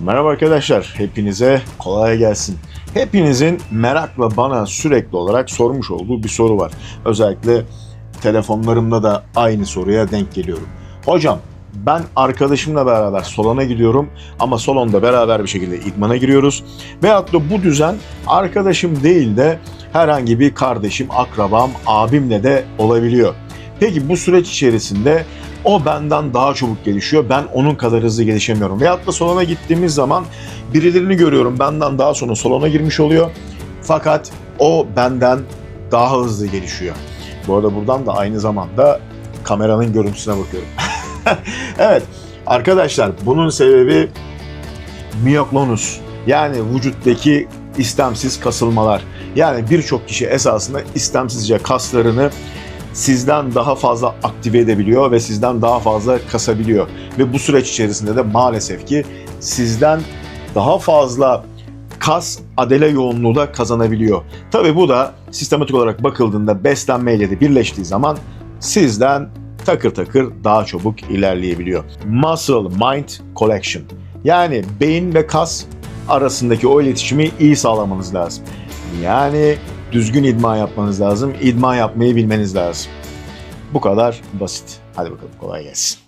Merhaba arkadaşlar, hepinize kolay gelsin. Hepinizin merakla bana sürekli olarak sormuş olduğu bir soru var. Özellikle telefonlarımda da aynı soruya denk geliyorum. Hocam ben arkadaşımla beraber salona gidiyorum ama salonda beraber bir şekilde idmana giriyoruz. Veyahut da bu düzen arkadaşım değil de herhangi bir kardeşim, akrabam, abimle de olabiliyor. Peki bu süreç içerisinde o benden daha çabuk gelişiyor. Ben onun kadar hızlı gelişemiyorum. Veyahut da salona gittiğimiz zaman birilerini görüyorum. Benden daha sonra salona girmiş oluyor. Fakat o benden daha hızlı gelişiyor. Bu arada buradan da aynı zamanda kameranın görüntüsüne bakıyorum. evet arkadaşlar bunun sebebi miyoklonus yani vücuttaki istemsiz kasılmalar. Yani birçok kişi esasında istemsizce kaslarını sizden daha fazla aktive edebiliyor ve sizden daha fazla kasabiliyor. Ve bu süreç içerisinde de maalesef ki sizden daha fazla kas adele yoğunluğu da kazanabiliyor. Tabi bu da sistematik olarak bakıldığında beslenmeyle de birleştiği zaman sizden takır takır daha çabuk ilerleyebiliyor. Muscle Mind Collection. Yani beyin ve kas arasındaki o iletişimi iyi sağlamanız lazım. Yani düzgün idman yapmanız lazım. İdman yapmayı bilmeniz lazım. Bu kadar basit. Hadi bakalım kolay gelsin.